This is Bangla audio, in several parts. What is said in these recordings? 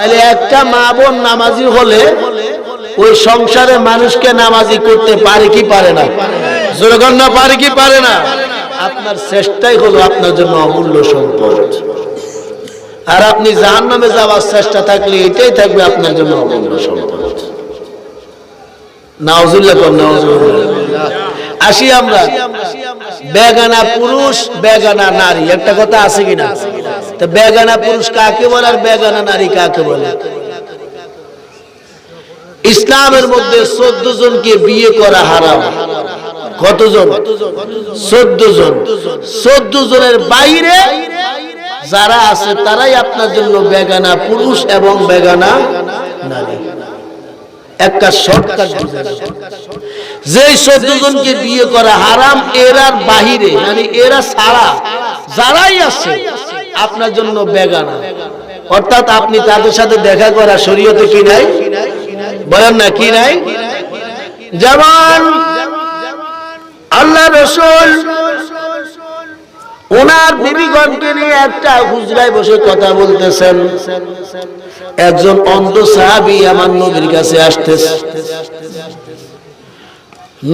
তাহলে একটা মা বোন নামাজি হলে ওই সংসারে মানুষকে নামাজি করতে পারে কি পারে না? জোরগণ পারে কি পারে না? আপনার চেষ্টাই হলো আপনার জন্য অমূল্য সম্পদ। আর আপনি জাহান নামে যাওয়ার চেষ্টা থাকলে এটাই থাকবে আপনার জন্য অমূল্য সম্পদ। আসি আমরা। বেগানা পুরুষ, বেগানা নারী। একটা কথা আছে কিনা? তো বেগানা পুরুষ কাকে বলে আর বেগানা নারী কাকে বলে? ইসলামের মধ্যে চোদ্দ জনকে বিয়ে করা হারাম। কতজন? চোদ্দ জন। চোদ্দ জনের বাইরে যারা আছে তারাই আপনার জন্য বেগানা পুরুষ এবং বেগানা নারী। একটা শর্টকাট যে চোদ্দ জনকে বিয়ে করা হারাম, এরার বাহিরে মানে এরা ছাড়া যারাই আছে আপনার জন্য বেগানা। অর্থাৎ আপনি তাদের সাথে দেখা করা শরীয়তে কি নাই? বলেন না, কি নাই? যেমন আল্লাহ রসুল, ওনার বিবিগণকে নিয়ে একটা হুজরায় বসে কথা বলতেছেন। একজন অন্ধ সাহাবি আমার নবীর কাছে আসতেছে।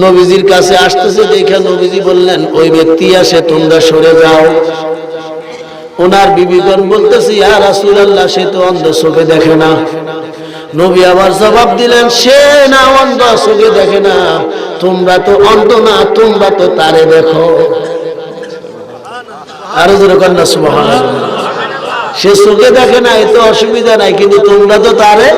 নবীজির কাছে আসতেছে দেখে নবীজি বললেন, ওই ব্যক্তি আসে, তোমরা সরে যাও। ওনার বিবিগণ বলতেছে, ইয়া রাসূলুল্লাহ, সে তো অন্ধ চোখে দেখে না। নবী আবার জবাব দিলেন, সে না অন্ধ চোখে দেখে না। তোমরা তো অন্ধ না, তোমরা তো তারে দেখো। আরও জোরে কন্যা সুবহানাল্লাহ। সে চোখে দেখে না এতে অসুবিধা নাই, কিন্তু তোমরা তো তারে।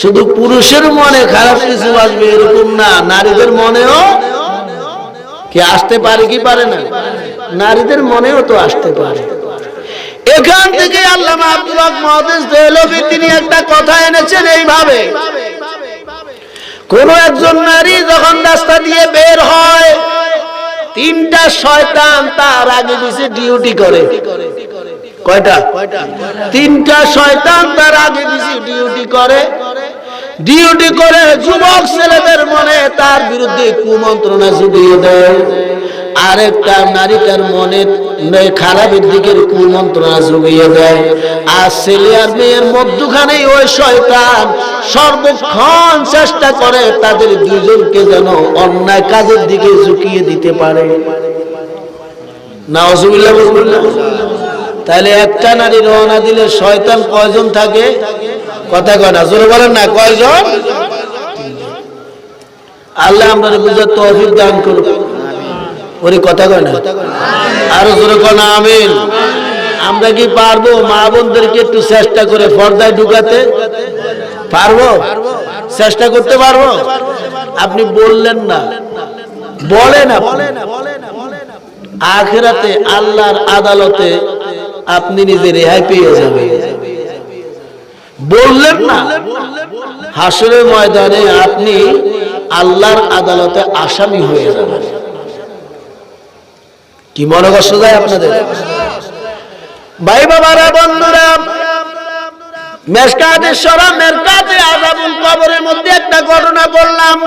শুধু পুরুষের মনে খারাপ কিছু আসবে এরকম না, নারীদের মনেও কি আসতে পারে কি পারে না? নারীদের মনেও তো আসতে পারে। এখান থেকে আল্লামা আব্দুল মহাদেশ দেহলভী তিনি একটা কথা এনেছেন এইভাবে। কোন একজন নারী যখন রাস্তা দিয়ে বের হয়, তিনটা শয়তান তার আগে পিছে ডিউটি করে। কয়টা? তিনটা শয়তান তার আগে পিছে ডিউটি করে। ডিউটি করে যুবক ছেলেদের মনে তার বিরুদ্ধে কুমন্ত্রণা জুগিয়ে দেয়। আরেকটা নারীটার মনে খারাপের দিকের কুমন্ত্রণা জুগিয়ে দেয়। আর ছেলে আর মেয়ের মধ্যখানে ওই শয়তান সর্বক্ষণ চেষ্টা করে তাদের দুজনকে যেন অন্যায় কাজের দিকে ঝুঁকিয়ে দিতে পারে। না অসুবিধা তাহলে একটা নারী রওনা দিলে শয়তান কয়জন থাকে? কথা কয় না, জোরে বলেন না, কয়জন? আল্লাহ আমরা বুঝার তৌফিক দান করুক। ওরে কথা কয় না? আরও জোরে কয় না, আমিন। আমরা কি পারব মা বোনদেরকে একটু চেষ্টা করে পর্দায় ঢুকাতে? পারব? চেষ্টা করতে পারব? আপনি বললেন না। বলে না বলে না আখেরাতে আল্লাহর আদালতে আপনি নিজে রেহাই পেয়ে যাবেন। বললেন না। হাসরের ময়দানে আপনি আল্লাহর আদালতে আসামি হয়ে যাবেন। কি মনে কষ্ট যায় আপনাদের? ভাই বাবারা, বন্ধুরা, মেসকাতে সরা মেরকাতে আজাবুল কবরের মধ্যে একটা ঘটনা বললাম।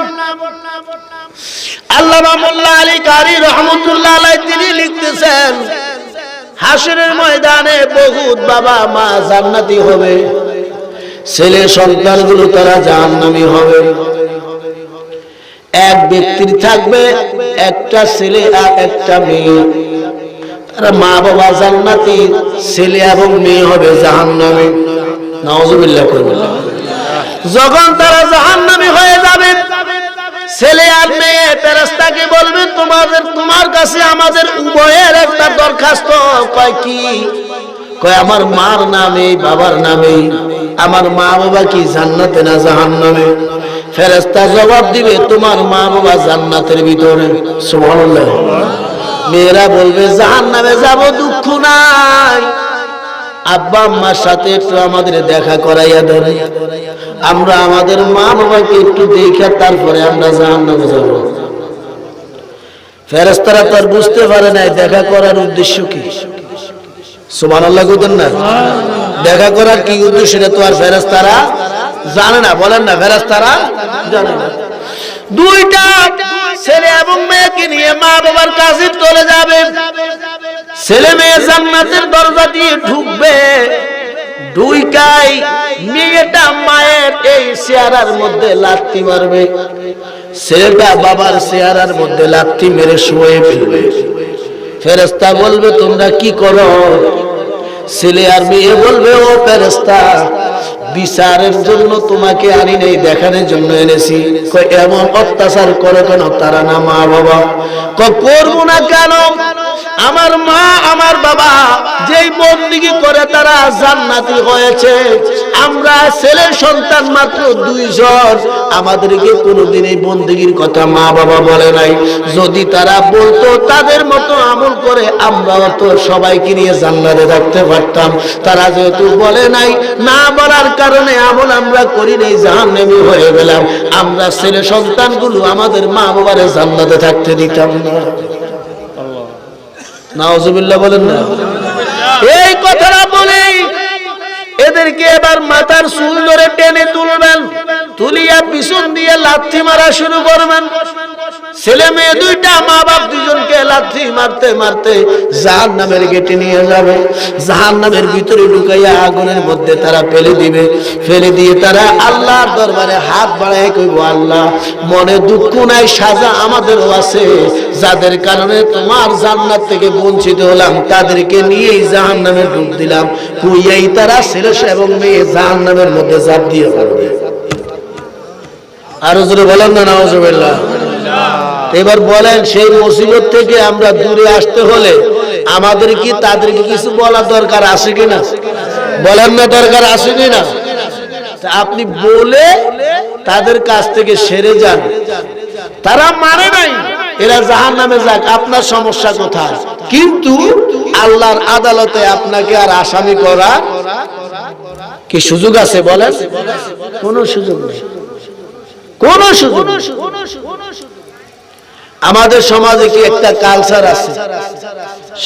আল্লাহ মোল্লা আলী কারি রহমতুল্লাহ আলাই তিনি লিখতেছেন, হাসরের ময়দানে বহুত বাবা মা জান্নাতি হবে, ছেলে সন্তানগুলো তারা জাহান্নামী হবে। এক ব্যক্তির থাকবে, একটা ছেলে আর একটা মেয়ে। মা বাবা জান্নাতি, ছেলে এবং মেয়ে হবে করবেন যখন তারা হয়ে যাবে, ছেলে আর মেয়ে বলবে, তোমাদের, তোমার কাছে আমাদের উভয়ের একটা দরখাস্ত, কয় কি? কয়, আমার মার নামে, বাবার নামে, আমার মা বাবা কি জান্নাতে না জাহান্নামে? ফেরেশতা জবাব দিবে, তোমার মা বাবা জান্নাতের ভিতরে। মেয়েরা বলবে, জাহান্নামে যাব, দুঃখ নাই। আব্বা আম্মার সাথে একটু আমাদের দেখা করাইয়া দেন। আমরা আমাদের মা বাবাকে একটু দেখে তারপরে আমরা জাহান্নামে যাব। ফেরেস্তারা তো আর বুঝতে পারে নাই, দেখা করার উদ্দেশ্য কি? সুমান আল্লাহ না? দেখা করার কি উদ্দেশ্য? এটা তো আর ফেরেস্তারা জানে না, বলেন না ফেরেস্তারা জানে না। দুইটা ছেলে এবং মেয়েকে নিয়ে মা বাবার কাছে চলে যাবে। ছেলে মেয়ে জান্নাতের দরজা দিয়ে ঢুকবে। দুইটাই মেয়েটা মায়ের এই চেহারার মধ্যে মারবে। বাবার মধ্যে মেরে ফেরেস্তা বলবে, তোমরা কি করো? ছেলে আর মেয়ে বলবে, ও ফেরেস্তা বিচারের জন্য তোমাকে আনি নেই, দেখানোর জন্য এনেছি। এমন অত্যাচার করে কেন? তারা না মা বাবা করব না কেন? আমার মা, আমার বাবা যেই বন্দিগি করে তারা জান্নাতি হয়েছে। আমরা ছেলের সন্তান মাত্র দুইজন। আমাদেরকে কোনোদিন এই বন্দিগির কথা মা বাবা বলে নাই। যদি তারা বলতো, তাদের মতো আমল করে আমরাও তো সবাইকে নিয়ে জান্নাতে রাখতে পারতাম। তারা যেহেতু বলে নাই, না বলার কারণে আমল আমরা করি নাই, জাহান্নামী হয়ে গেলাম। আমরা ছেলে সন্তানগুলো আমাদের মা বাবারে জান্নাতে থাকতে দিতাম না। নাওজুবিল্লাহ বলেন না। এই কথাটা বলি, এদেরকে এবার মাথার চুল ধরে টেনে তুলবেন, তুলিয়া পিছন দিয়ে লাথি মারা শুরু করবেন। ছেলে মেয়ে দুইটা মা বাপ দুজনকে লাথি মারতে মারতে জাহান নামের গেটে নিয়ে যাবে। জাহান নামের ভিতরে ঢুকাইয়া আগুনের মধ্যে তারা ফেলে দিবে। ফেলে দিয়ে তারা আল্লাহর দরবারে হাত বাড়ায় কইব আল্লাহ মনে দুঃখ নাই সাজা আমাদেরও আছে। যাদের কারণে তোমার জান্নাত থেকে বঞ্চিত হলাম তাদেরকে নিয়েই জাহান নামে ডুব দিলাম। কুইয়াই তারা ছেলে এবং মেয়ে জাহান নামের মধ্যে জাপ দিয়ে পড়বে আরও জোরে বলেন না নওয়াজুবিল্লাহ এবার বলেন, সেই মুসিবত থেকে আমরা দূরে আসতে হলে আমাদের কি তাদেরকে কিছু বলা দরকার আছে কিনা? বলেন না দরকার আছে কিনা? আপনি বলে তাদের কাছ থেকে সেরে যান। তারা মানে নাই, এরা জাহান নামে যাক, আপনার সমস্যা কোথায়? কিন্তু আল্লাহর আদালতে আপনাকে আর আসামি করা কি সুযোগ আছে বলেন? কোন সুযোগ নেই। কোন সুযোগ। আমাদের সমাজে কি একটা কালচার আছে?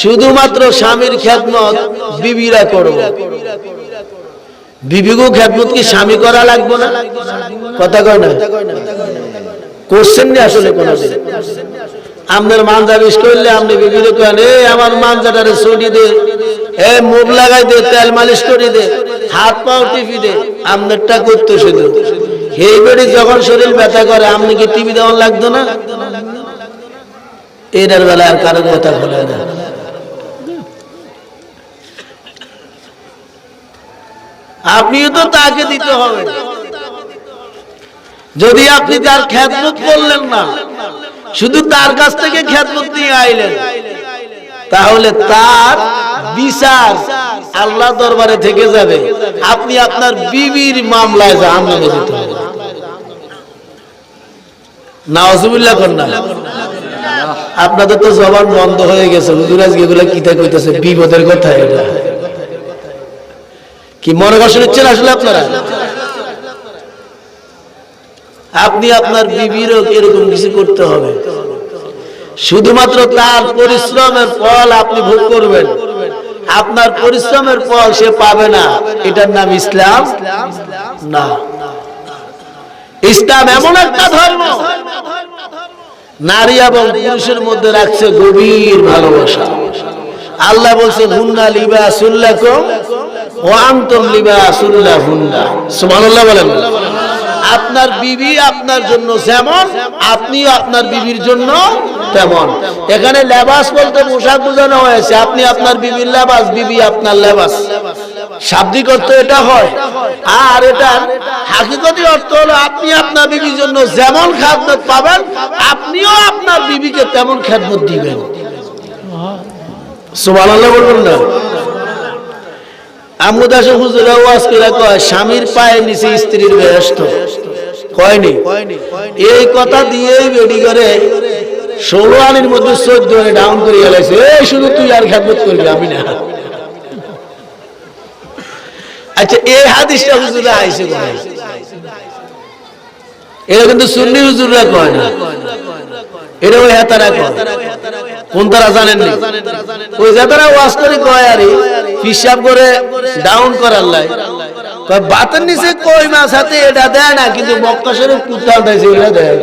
শুধুমাত্র স্বামীর খেদমত বিবিরা করব। বিবিগো খেদমত কি স্বামী করা লাগবে না? কথা কয় না? করছেন আসলে কোন আমাদের মানজা বিষ করলে আপনি বিবিরে কেন এ, আমার মানজাটারে ছড়ি দে। এ, মুখ লাগাই দে, তেল মালিশ করে দে, হাত পাও টিপি দে, আপনারটা করতে শুধু। এই বেড়ি যখন শরীর ব্যথা করে, আপনি কি টিভি দেওয়ার লাগতো না? এটার বেলা আর কারোর কথা বলে না। আপনিও তো তাকে দিতে হবে। যদি আপনি তার খ্যাতমত করলেন না, শুধু তার কাছ থেকে খ্যাতমত নিয়ে আইলেন, তাহলে তার বিচার আল্লাহ দরবারে থেকে যাবে। আপনি আপনার বিবির মামলায় জাহান্নামে যেতে হবে। নাওজুবিল্লাহ কন্যা। আপনাদের তো জবান বন্ধ হয়ে গেছে। হুজুর আজকে এগুলা কিতা কইতেছে? বিপদের কথা এটা। কি মনে কষ্ট নিচ্ছেন আসলে আপনারা? আপনি আপনার বিবিরও এরকম কিছু করতে হবে। শুধুমাত্র তার পরিশ্রমের ফল আপনি ভোগ করবেন। আপনার পরিশ্রমের ফল সে পাবে না। এটার নাম ইসলাম না। ইসলাম এমন একটা ধর্ম নারী এবং পুরুষের মধ্যে রাখছে গভীর ভালোবাসা। আল্লাহ বলছেন, হুন্না লিবা লিবা সুল্লাহ হুন্না বলেন। আপনার বিবি আপনার জন্য যেমন, আপনিও আপনার বিবির জন্য তেমন। এখানে লেবাস বলতে পোশাক বোঝানো হয়েছে। আপনি আপনার বিবির লেবাস, বিবি আপনার লেবাস। শাব্দিক অর্থ এটা হয়। আর এটা হাকিকতি অর্থ হলো আপনি আপনার বিবির জন্য যেমন খাদমত পাবেন, আপনিও আপনার বিবিকে তেমন খেদমত দিবেন। কয়, স্বামীর নিচে স্ত্রীর ব্যস্ত এই কথা দিয়েই করে মধ্যে ডাউন করে শুধু তুই আর খেদমত আমি না। আচ্ছা এই হাদিসটা হুজুরা আইসে কোথায় এটা কিন্তু সুন্নি হুজুররা কয় না। এটা ওই হেতারা কয়। কোন তারা জানেন না ওই হেতারা ওয়াজ করে কয় আরে হিসাব করে ডাউন করার লাই। কয়, বাতের নিচে কই মাছ হাতে, এটা দেয় না, কিন্তু মক্কা শরীফ কুত্তা দেয় এটা দেয়।